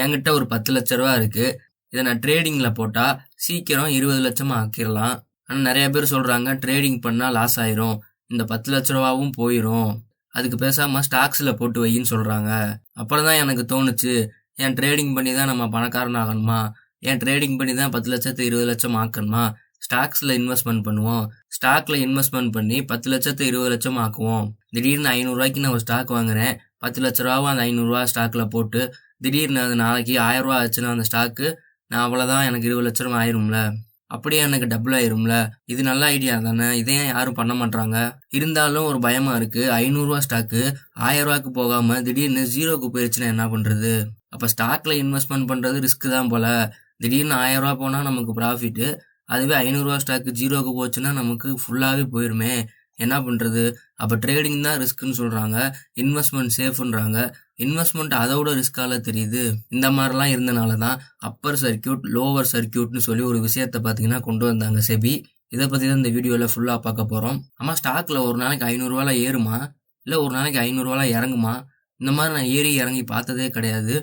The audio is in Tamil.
என்கிட்ட ஒரு பத்து லட்ச ரூபா இருக்கு. இதை நான் ட்ரேடிங்கில் போட்டால் சீக்கிரம் இருபது லட்சமாக ஆக்கிடலாம் ஆனால் நிறைய பேர் சொல்கிறாங்க ட்ரேடிங் பண்ணால் லாஸ் ஆயிரும். இந்த பத்து லட்ச ரூபாவும் போயிடும் அதுக்கு பேசாமல் ஸ்டாக்ஸில் போட்டு வையின்னு சொல்கிறாங்க அப்புறம் தான் எனக்கு தோணுச்சு ஏன் ட்ரேடிங் பண்ணி தான் நம்ம பணக்காரன் ஆகணுமா? ஏன் ட்ரேடிங் பண்ணி தான் பத்து லட்சத்து இருபது லட்சம் ஆக்கணுமா? ஸ்டாக்ஸில் இன்வெஸ்ட்மெண்ட் பண்ணுவோம். ஸ்டாக்ல இன்வெஸ்ட்மெண்ட் பண்ணி பத்து லட்சத்து இருபது லட்சம் ஆக்குவோம். திடீர்னு ஐநூறுரூவாய்க்கு நான் ஒரு ஸ்டாக் வாங்குறேன். பத்து லட்ச ரூபாவும் அந்த ஐநூறுரூவா ஸ்டாக்கில் போட்டு திடீர்னு அது நாளைக்கு ஆயிரம் ரூபா ஆச்சுன்னா அந்த ஸ்டாக்கு நான் அவ்வளோதான் எனக்கு இருபது லட்ச ரூபா ஆயிரும்ல? அப்படியே எனக்கு டபுள் ஆயிரும்ல? இது நல்ல ஐடியா தானே? இதை யாரும் பண்ண மாட்டாங்க இருந்தாலும் ஒரு பயமா இருக்கு. ஐநூறுரூவா ஸ்டாக்கு ஆயிரம் ரூபாய்க்கு போகாம திடீர்னு ஜீரோக்கு போயிருச்சுன்னா என்ன பண்றது? அப்ப ஸ்டாக்ல இன்வெஸ்ட்மெண்ட் பண்றது ரிஸ்க் தான் போல. திடீர்னு ஆயிரம் ரூபா போனா நமக்கு ப்ராஃபிட் அதுவே ஐநூறுரூவா ஸ்டாக்கு ஜீரோக்கு போச்சுன்னா நமக்கு ஃபுல்லாகவே போயிருமே. என்ன பண்ணுறது அப்போ ட்ரேடிங் தான் ரிஸ்க்குன்னு சொல்கிறாங்க இன்வெஸ்ட்மெண்ட் சேஃப்ன்றாங்க இன்வெஸ்ட்மெண்ட் அதோட ரிஸ்க்கால தெரியுது. இந்த மாதிரிலாம் இருந்தனால தான் அப்பர் சர்க்கியூட் லோவர் சர்க்கியூட்னு சொல்லி ஒரு விஷயத்தை பார்த்தீங்கன்னா கொண்டு வந்தாங்க செபி. இதை பற்றி தான் இந்த வீடியோவில் ஃபுல்லாக பார்க்க போகிறோம் ஆமாம் ஸ்டாக்கில் ஒரு நாளைக்கு ஐநூறுரூவால ஏறுமா? இல்லை ஒரு நாளைக்கு ஐநூறுரூவால இறங்குமா? இந்த மாதிரி நான் ஏறி இறங்கி பார்த்ததே கிடையாது.